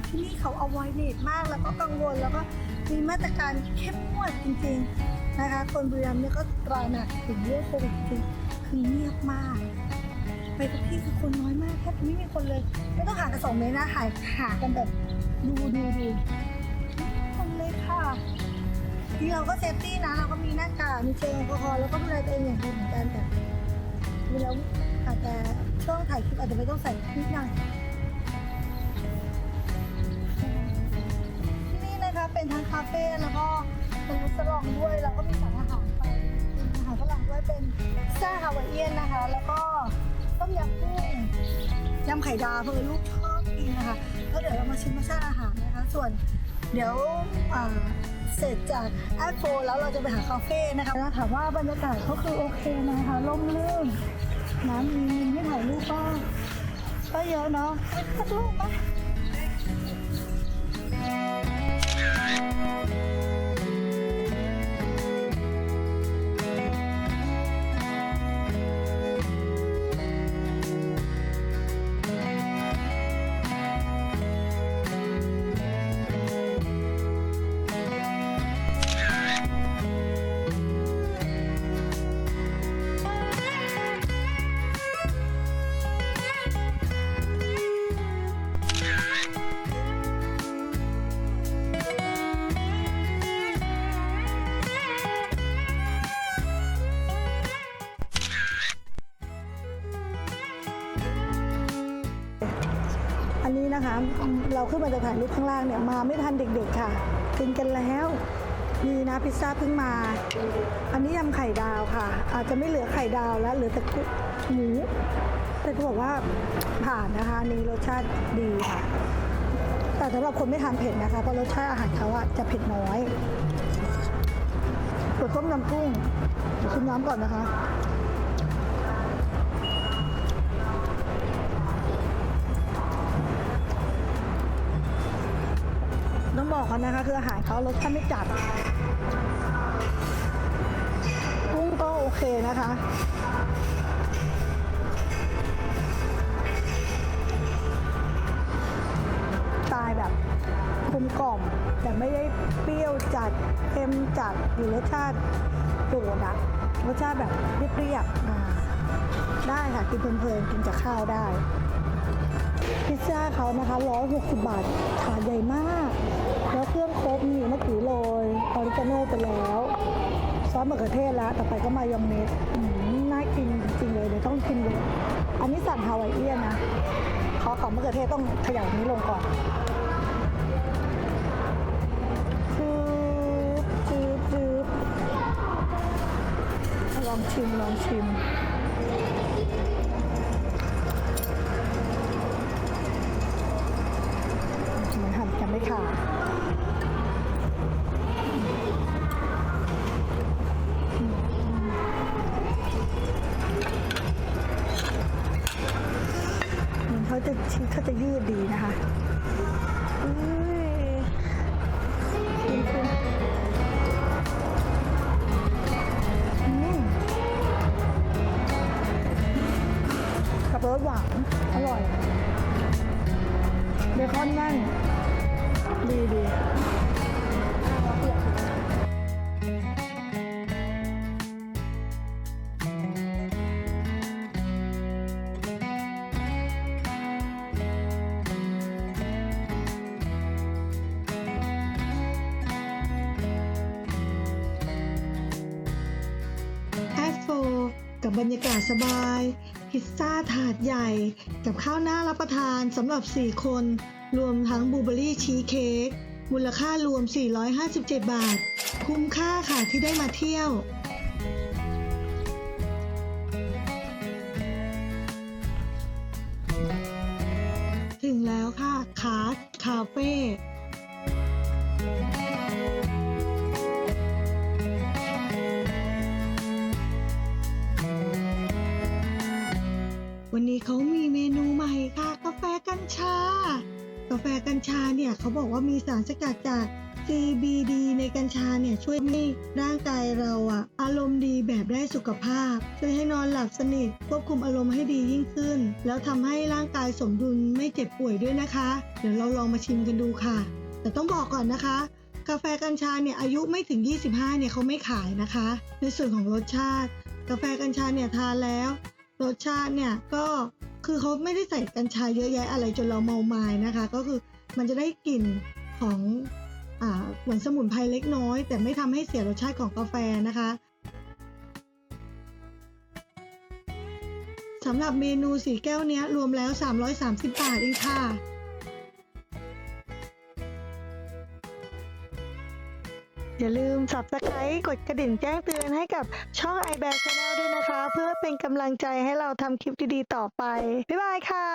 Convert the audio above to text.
ดที่นี่เขาเอาไว้เนตมาก แล้วก็กังวลแล้วก็มีมาตรการเข้มงวดจริงๆนะคะ คนบุรีรัมย์เนี่ยก็ตราหนักถึงเรื่องโควิดจริงคือเงียบมาก ไปทุกที่คือคนน้อยมากแทบไม่มีคนเลย ไม่ต้องหากันสองเมตรนะหาหากันแบบดูดูดูคนเลยค่ะที่เราก็เซฟตี้นะเราก็มีหน้ากากมีเจลแอลกอฮอล์แล้วก็ดูแลตัวเองอย่างดีเหมือนกันแต่ดูแล้วอาจจะช่วงถ่ายคลิปอาจจะไม่ต้องใส่นิดหน่อย เป็นทั้งคาเฟ่แล้วก็เป็นรีสอร์ทด้วย แล้วก็มีสั่งอาหารไปกินอาหารฝรั่งด้วยเป็นซ่าฮาวายเอียนนะคะ แล้วก็ต้มยำกุ้งยำไข่ดาวเพื่อลูกชอบกินนะคะก็เดี๋ยวเรามาชิมรสชาติอาหารนะคะ ส่วนเดี๋ยวเสร็จจากแอดโฟแล้วเราจะไปหาคาเฟ่นะคะแล้วถามว่าบรรยากาศก็คือโอเคนะคะร่มรื่นน้ำมีมุมให้ถ่ายรูปก็ก็เยอะเนาะสักรูปไหม อันนี้นะคะ เราขึ้นมาจะถ่ายรูปข้างล่างเนี่ยมาไม่ทันเด็กๆค่ะกินกันแล้วมีนะพิซซ่าเพิ่งมา อันนี้ยำไข่ดาวค่ะ อาจจะไม่เหลือไข่ดาวแล้วเหลือแต่หมูแต่เขาบอกว่าผ่านนะคะนนี้รสชาติดีค่ะ แต่สำหรับคนไม่ทานเผ็ดนะคะเพราะรสชาติอาหารเขาอะจะเผ็ดน้อยส่วต้มยำกุ้งเดี๋ยวชิมน้ำก่อนนะคะ ต้องบอกกันนะคะ คืออาหารเขารสชาติไม่จัดกุ้งก็โอเคนะคะตล์แบบกลมกล่อม แต่ไม่ได้เปรี้ยวจัดเค็มจัดหรือรสชาติโดดอะรสชาติแบบเรียวๆอ่าได้ค่ะ กินเพลินๆกินกับข้าวได้ พิซซ่าเขานะคะ 160 บาทถาดใหญ่มาก แล้วเครื่องครบมีเมื่อกี้โรยออริกาโน่ไปแล้วซอสมะเขือเทศแล้วต่อไปก็มายองเนสอืมน่ากินจริงเลยเดี๋ยวต้องกินเลยอันนี้สั่งฮาวายเอียนนะขอของมะเขือเทศต้องขยับนี้ลงก่อนจืบจืบจืบลองชิมลองชิมมันหั่นกันไม่ขาด จะชิ้นเขาจะยืดดีนะคะกับรสหวานอร่อยเบคอนแน่นดีดี กับบรรยากาศสบาย พิซซ่าถาดใหญ่ กับข้าวหน้ารับประทานสำหรับ 4 คน รวมทั้งบูเบอรี่ชีสเค้กมูลค่ารวม 457 บาท คุ้มค่าค่ะที่ได้มาเที่ยวถึงแล้วค่ะคาร์ดคาเฟ่ ฟกัญชาแฟกัญชาเนี่ยเขาบอกว่ามีสารสกัดจาก CBD ในกัญชาเนี่ยช่วยให้ร่างกายเราอะอารมณ์ดีแบบได้สุขภาพ ช่วยให้นอนหลับสนิท ควบคุมอารมณ์ให้ดียิ่งขึ้น แล้วทำให้ร่างกายสมดุลไม่เจ็บป่วยด้วยนะคะ เดี๋ยวเราลองมาชิมกันดูค่ะ แต่ต้องบอกก่อนนะคะ กาแฟกัญชาเนี่ยอายุไม่ถึง 25 เนี่ยเขาไม่ขายนะคะ ในส่วนของรสชาติ กาแฟกัญชาเนี่ยทานแล้ว รสชาติเนี่ยก็ คือเขาไม่ได้ใส่กัญชาเยอะแยะอะไรจนเราเมามายนะคะ ก็คือมันจะได้กลิ่นของอ่าเหมือนสมุนไพรเล็กน้อย แต่ไม่ทำให้เสียรสชาติของกาแฟนะคะสำหรับเมนูสีแก้วเนี้ยรวมแล้ว 330 บาทเองค่ะ อย่าลืม subscribe กดกระดิ่งแจ้งเตือนให้กับช่อง i b a บ Channel ด้วยนะคะ เพื่อเป็นกำลังใจให้เราทำคลิปดีๆต่อไป บ๊ายบายค่ะ